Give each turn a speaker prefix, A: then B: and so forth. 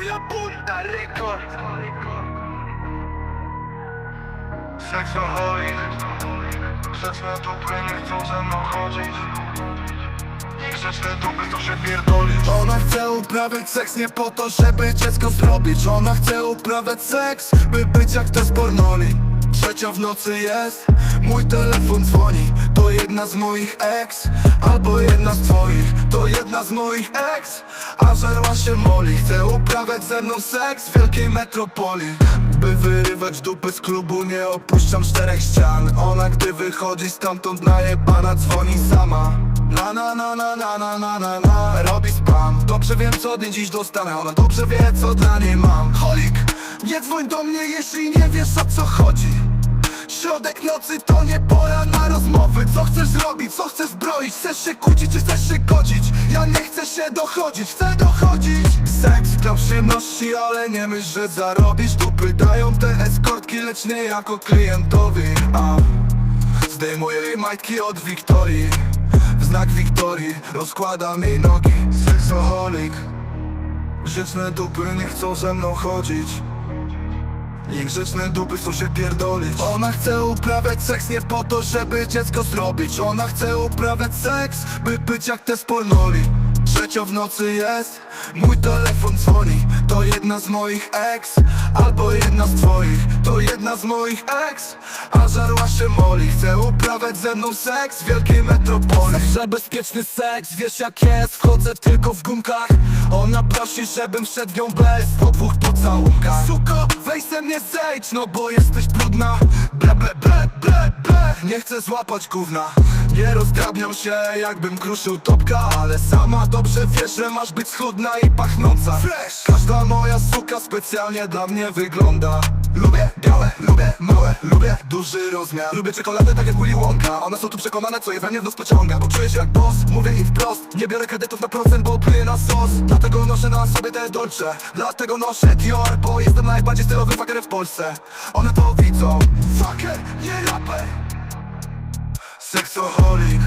A: Moja bunda rekord Seksoholik. Grzeczne dupy nie chcą ze mną chodzić. Grzeczne dupy to się pierdolić
B: Ona chce uprawiać seks nie po to, żeby dziecko zrobić. Ona chce uprawiać seks, by być jak te z pornoli Trzecia w nocy jest, mój telefon dzwoni. To jedna z moich ex, albo jedna z twoich To jedna z moich ex, a żarła się moli Chce uprawiać ze mną seks w wielkiej metropolii. By wyrywać dupy z klubu nie opuszczam czterech ścian. Ona gdy wychodzi stamtąd najebana dzwoni sama. Na na na na na na na na na Robi spam. Dobrze wiem co od niej dziś dostanę. Ona dobrze wie co dla niej mam. Holik Nie dzwoń do mnie jeśli nie wiesz o co chodzi. Środek nocy to nie rozmowy Co chcesz zrobić, co chcesz zbroić Chcesz się kłócić czy chcesz się godzić? Ja nie chcę się dochodzić, chcę dochodzić. Seks dla przyjemności, ale nie myśl, że zarobisz. Tu pytają te eskortki, lecz nie jako klientowi. A Zdejmuję jej majtki od Wiktorii. W znak Wiktorii rozkładam jej nogi. Seksoholik. Grzeczne dupy nie chcą ze mną chodzić Niegrzeczne dupy chcą się pierdolić. Ona chce uprawiać seks nie po to, żeby dziecko zrobić. Ona chce uprawiać seks, by być jak te z pornoli Trzecia w nocy jest, mój telefon dzwoni. To jedna z moich ex, albo jedna z twoich. To jedna z moich ex, a żarła się moli. Chce uprawiać ze mną seks w wielkiej metropolii. Zawsze bezpieczny seks, wiesz jak jest Wchodzę tylko w gumkach Ona prosi, żebym wszedł nią bez Po dwóch pocałunkach Suko, weź ze mnie zejdź, no bo jesteś brudna. Ble, ble, ble, ble, ble Nie chcę złapać gówna. Nie rozdrabniam się, jakbym kruszył topka. Ale sama dobrze wiesz, że masz być schudna i pachnąca. Fresh. Każda moja suka specjalnie dla mnie wygląda. Lubię białe, lubię małe, lubię duży rozmiar. Lubię czekoladę tak jak Willy Wonka. One są tu przekonane, co je we mnie w nos pociąga Bo czuję się jak boss, Nie biorę kredytów na procent, bo pluję na sos. Dlatego noszę na sobie te Dolce. Dlatego noszę Dior, bo jestem najbardziej stylowy fucker w Polsce. One to widzą. Fucker, nie raper. Seksoholik